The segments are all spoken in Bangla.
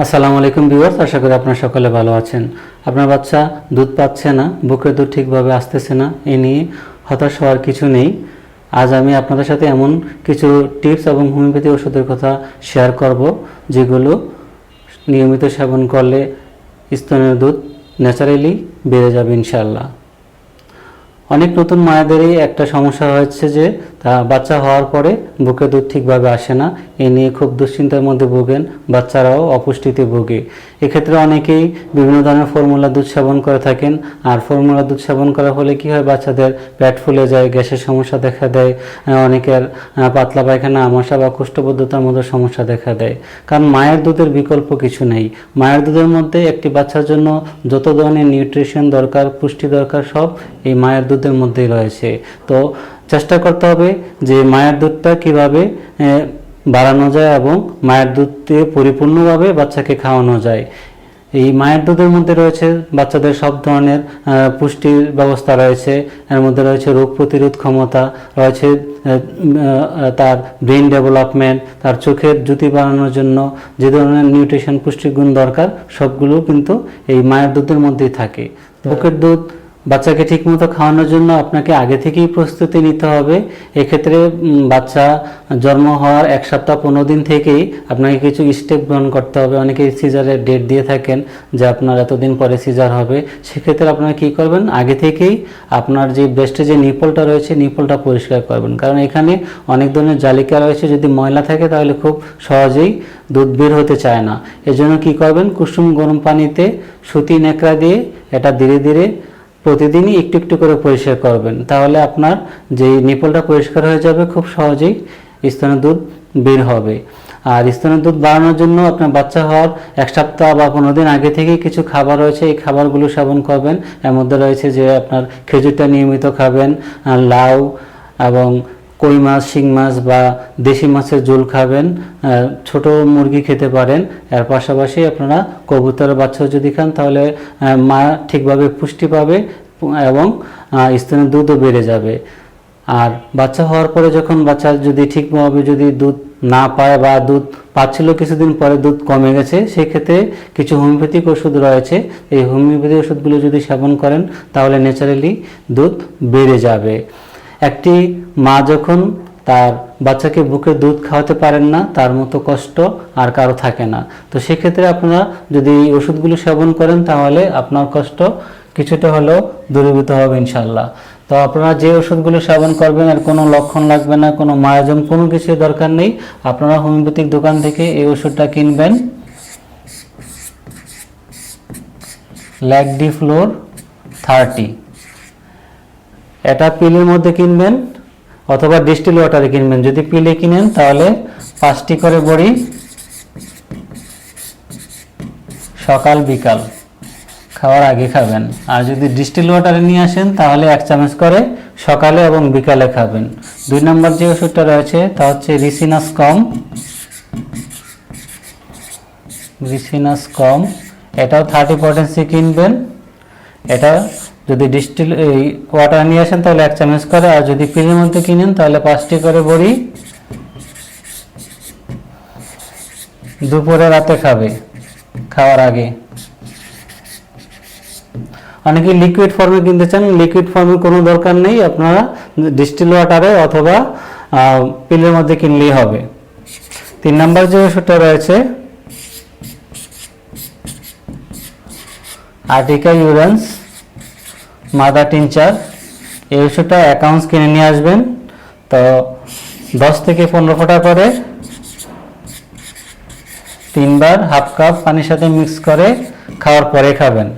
আসসালামু আলাইকুম ভিউয়ার্স, আশা করি আপনারা সকলে ভালো আছেন। আপনার বাচ্চা দুধ পাচ্ছে না, বুকের দুধ ঠিকভাবে আসতেছে না, এ নিয়ে হতাশ হওয়ার কিছু নেই। আজ আমি আপনাদের সাথে এমন কিছু টিপস এবং হোমিওপ্যাথি ওষুধের কথা শেয়ার করব, যেগুলো নিয়মিত সেবন করলে স্তনের দুধ ন্যাচারালি বেড়ে যাবে ইনশাল্লাহ অনেক নতুন মায়েদেরই একটা সমস্যা হচ্ছে যে তা বাচ্চা হওয়ার পরে বুকে দুধ ঠিকভাবে আসে না। এ নিয়ে খুব দুশ্চিন্তার মধ্যে ভোগেন। বাচ্চারাও অপুষ্টিতে ভোগে। এক্ষেত্রে অনেকেই বিভিন্ন ধরনের ফর্মুলা দুধ সেবন করে থাকেন। আর ফর্মুলা দুধ সেবন করার ফলে কি হয়? বাচ্চাদের পেট ফুলে যায়, গ্যাসের সমস্যা দেখা দেয়। অনেকের পাতলা পায়খানা, আমাশা বা কুষ্ঠবদ্ধতার মতো সমস্যা দেখা দেয়। কারণ মায়ের দুধের বিকল্প কিছু নেই। মায়ের দুধের মধ্যে একটি বাচ্চার জন্য যত ধরনের নিউট্রিশন দরকার, পুষ্টি দরকার সব এই মায়ের দুধের মধ্যেই রয়েছে। তো চেষ্টা করতে হবে যে মায়ের দুধটা কীভাবে বাড়ানো যায় এবং মায়ের দুধকে পরিপূর্ণভাবে বাচ্চাকে খাওয়ানো যায়। এই মায়ের দুধের মধ্যে রয়েছে বাচ্চাদের সব ধরনের পুষ্টির ব্যবস্থা রয়েছে। এর মধ্যে রয়েছে রোগ প্রতিরোধ ক্ষমতা রয়েছে তার ব্রেন ডেভেলপমেন্ট তার চোখের জ্যোতি বাড়ানোর জন্য যে ধরনের নিউট্রিশন পুষ্টিগুণ দরকার সবগুলো কিন্তু এই মায়ের দুধের মধ্যেই থাকে। বুকের দুধ বাচ্চাকে ঠিকমতো খাওয়ানোর জন্য আপনাকে আগে থেকেই প্রস্তুতি নিতে হবে। এক্ষেত্রে বাচ্চা জন্ম হওয়ার এক সপ্তাহ পনেরো দিন থেকেই আপনাকে কিছু স্টেপ গ্রহণ করতে হবে। অনেকে সিজারের ডেট দিয়ে থাকেন যে আপনার এতদিন পরে সিজার হবে। সেক্ষেত্রে আপনারা কি করবেন? আগে থেকেই আপনার যে ব্রেস্টে যে নিপলটা রয়েছে নিপলটা পরিষ্কার করবেন। কারণ এখানে অনেক ধরনের জালিকা রয়েছে। যদি ময়লা থাকে তাহলে খুব সহজেই দুধ বের হতে চায় না। এজন্য কি করবেন? কুসুম গরম পানিতে সুতি নেকড়া দিয়ে এটা ধীরে ধীরে প্রতিদিনই একটু একটু করে পরিষ্কার করবেন। তাহলে আপনার যে নিপলটা পরিষ্কার হয়ে যাবে খুব সহজেই স্তনের দুধ বের হবে। আর স্তনের দুধ বাড়ানোর জন্য আপনার বাচ্চা হওয়ার এক সপ্তাহ বা পনেরো দিন আগে থেকেই কিছু খাবার রয়েছে, এই খাবারগুলো সেবন করবেন। এর মধ্যে রয়েছে যে আপনার খেজুরটা নিয়মিত খাবেন লাউ এবং কই মাছ, শিং মাছ বা দেশি মাছের ঝোল খাবেন ছোট মুরগি খেতে পারেন। এর পাশাপাশি আপনারা কবুতরের বাচ্চাও যদি খান, তাহলে মা ঠিকভাবে পুষ্টি পাবে এবং স্তনের দুধও বেড়ে যাবে। আর বাচ্চা হওয়ার পরে যখন বাচ্চা যদি ঠিকভাবে যদি দুধ না পায় বা দুধ পাচ্ছিল কিছুদিন পরে দুধ কমে গেছে, সেক্ষেত্রে কিছু হোমিওপ্যাথিক ওষুধ রয়েছে। এই হোমিওপ্যাথি ওষুধগুলো যদি সেবন করেন, তাহলে ন্যাচারালি দুধ বেড়ে যাবে। একটি মা যখন তার বাচ্চাকে বুকে দুধ খাওয়াতে পারেন না, তার মতো কষ্ট আর কারও থাকে না। তো সেক্ষেত্রে আপনারা যদি এই ওষুধগুলো সেবন করেন, তাহলে আপনার কষ্ট কিছুটা হলেও দূরীভূত হবে ইনশাল্লাহ তো আপনারা যে ওষুধগুলো সেবন করবেন, আর কোনো লক্ষণ লাগবে না, কোনো মায়াজম কোনো কিছু দরকার নেই, আপনারা হোমিওপ্যাথিক দোকান থেকে এই ওষুধটা কিনবেন। ল্যাকডি ফ্লোর থার্টি। এটা পিলের মধ্যে কিনবেন অথবা ডিস্টিল ওয়াটারে কিনবেন। যদি পিলে কিনেন, তাহলে পাঁচটি করে বড়ি সকাল, বিকাল খাওয়ার আগে খাবেন। আর যদি ডিস্টিল ওয়াটারে নিয়ে আসেন, তাহলে এক চামচ করে সকালে এবং বিকালে খাবেন। দুই নম্বর যে ওষুধটা রয়েছে, তা হচ্ছে রিসিনাস কম। রিসিনাস কম। এটাও থার্টি পটেন্সি কিনবেন। এটা যদি ডিস্টিল, এই ওয়াটার নিয়ে আসেন তাহলে এক চামচ করে, আর যদি পিলের মধ্যে কিনেন তাহলে পাঁচটি করে বড়ি দুপুরে রাতে খাবে, খাওয়ার আগে। অনেকে লিকুইড ফর্মে কিনতে চান লিকুইড ফর্মের কোনো দরকার নেই, আপনারা ডিস্টিল ওয়াটারে অথবা পিলের মধ্যে কিনলেই হবে। তিন নম্বর যে ওষুধটা রয়েছে আর্টিকা ইউরেন্স মাদা টিনচার, এই ওষুধটা অ্যাকাউন্টস কিনে নিয়ে আসবেন। তো দশ থেকে পনেরো ফোঁটা করে, তিনবার হাফ কাপ পানির সাথে মিক্স করে খাওয়ার পরে খাবেন।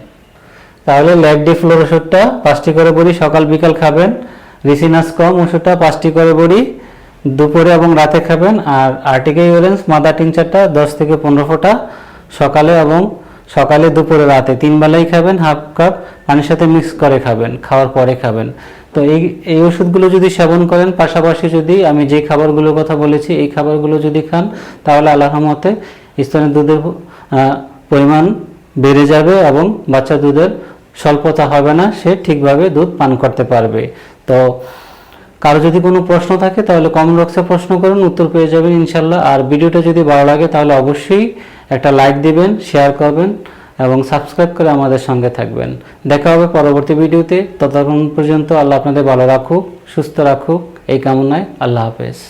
তাহলে ল্যাকডি ফ্লোর ওষুধটা পাঁচটি করে বড়ি, সকাল বিকাল খাবেন। রিসিনাস কম ওষুধটা পাঁচটি করে বড়ি, দুপুরে এবং রাতে খাবেন। আর আর্টিকা ইউরেন্স মাদা টিনচারটা দশ থেকে পনেরো ফোঁটা সকালে এবং সকালে, দুপুরে, রাতে তিন বেলাই খাবেন, হাফ কাপ পানির সাথে মিক্স করে খাবেন, খাওয়ার পরে খাবেন। তো এই এই ওষুধগুলো যদি সেবন করেন, পাশাপাশি যদি আমি যে খাবারগুলোর কথা বলেছি, এই খাবারগুলো যদি খান, তাহলে আল্লাহর মতে স্তনের দুধের পরিমাণ বেড়ে যাবে এবং বাচ্চা দুধের স্বল্পতা হবে না, সে ঠিকভাবে দুধ পান করতে পারবে। তো কারও যদি কোনো প্রশ্ন থাকে, তাহলে কমেন্ট বক্সে প্রশ্ন করুন, উত্তর পেয়ে যাবেন ইনশাল্লাহ। আর ভিডিওটা যদি ভালো লাগে, তাহলে অবশ্যই একটা লাইক দিবেন শেয়ার করবেন এবং সাবস্ক্রাইব করে আমাদের সঙ্গে থাকবেন। দেখা হবে পরবর্তী ভিডিওতে। ততক্ষণ পর্যন্ত আল্লাহ আপনাদের ভালো রাখুক, সুস্থ রাখুক। এই কামনায় আল্লাহ হাফেজ।